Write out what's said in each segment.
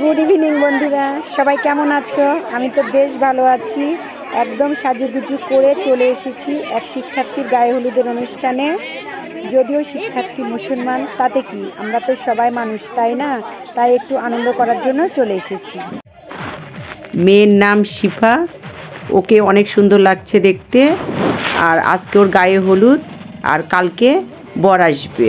Good evening বন্ধুরা। সবাই কেমন আছো? আমি তো বেশ ভালো আছি। একদম সাজুগুজু করে চলে এসেছি এক শিক্ষার্থীর গায়ে হলুদের অনুষ্ঠানে। যদিও শিক্ষার্থী মুসলমান, তাতে কি? আমরা তো সবাই মানুষ, তাই না? তাই একটু আনন্দ করার জন্য চলে এসেছি। মেয়ের নাম শিফা। ওকে অনেক সুন্দর লাগছে দেখতে। আর আজকে ওর গায়ে হলুদ, আর কালকে বর আসবে।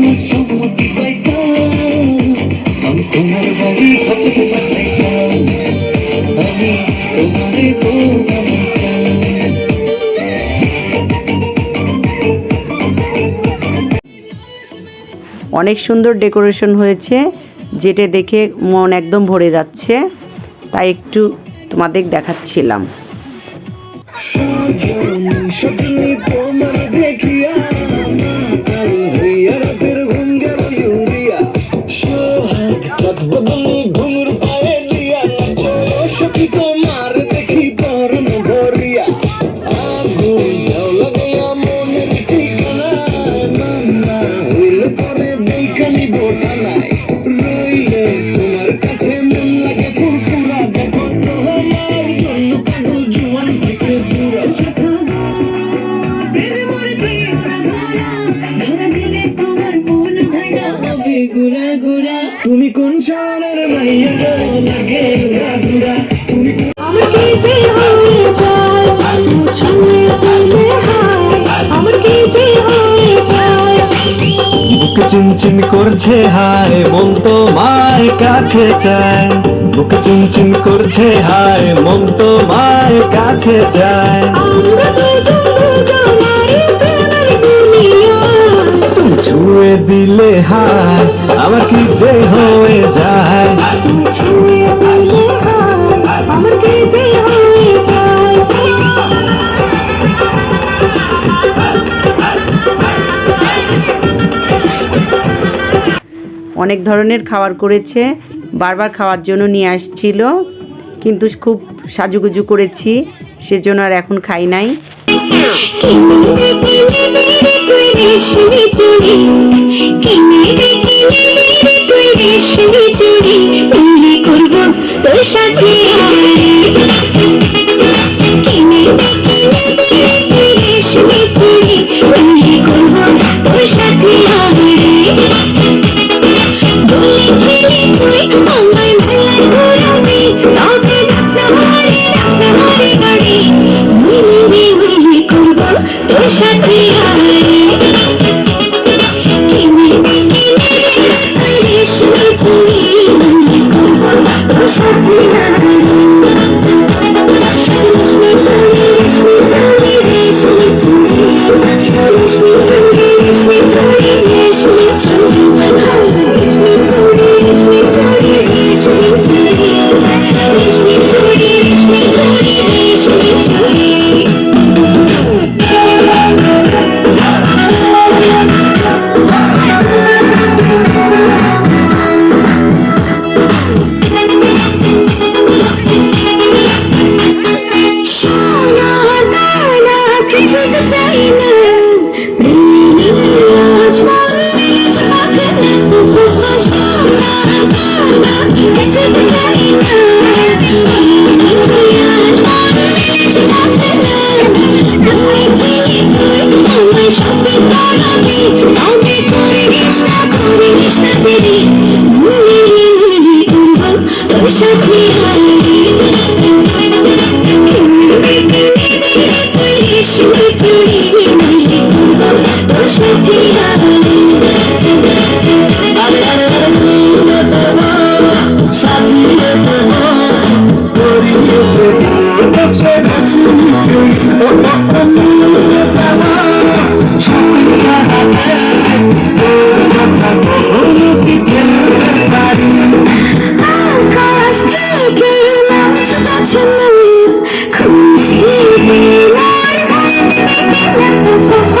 অনেক সুন্দর ডেকোরেশন হয়েছে যেটা দেখে মন একদম ভরে যাচ্ছে তাই একটু তোমাদের দেখাচ্ছিলাম। তুমি কোন শহরের মাইয়া গো লাগে ঘুরা তুমি যে হয়ে যায়? তুমি ছুঁয়ে দিলে হায়। যে হয়ে যায়? বুক চিনচিন করছে হায় মন তো মায় কাছে চায়। বুক চিনচিন করছে হায় মন তো মায় কাছে চায়। আমরা দুজন দুজনারই প্রেমের দুনিয়া। তুমি ছুঁয়ে দিলে হায় আমার কি যে হয়ে যায়? তুমি ছুঁয়ে দিলে আমার কি যে হয়ে যায়? অনেক ধরনের খাবার করেছে বারবার খাওয়ার জন্য নিয়ে আসছিল কিন্তু খুব সাজুগুজু করেছি সেজন্য আর এখন খাই নাই। তুই রেশমি চুড়ি কিনে তুই রেশমি চুড়ি মনে করব তোর সাথে Get to the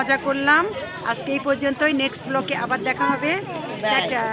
মজা করলাম। আজকে এই পর্যন্তই। নেক্সট ব্লকে আবার দেখা হবে। টাটা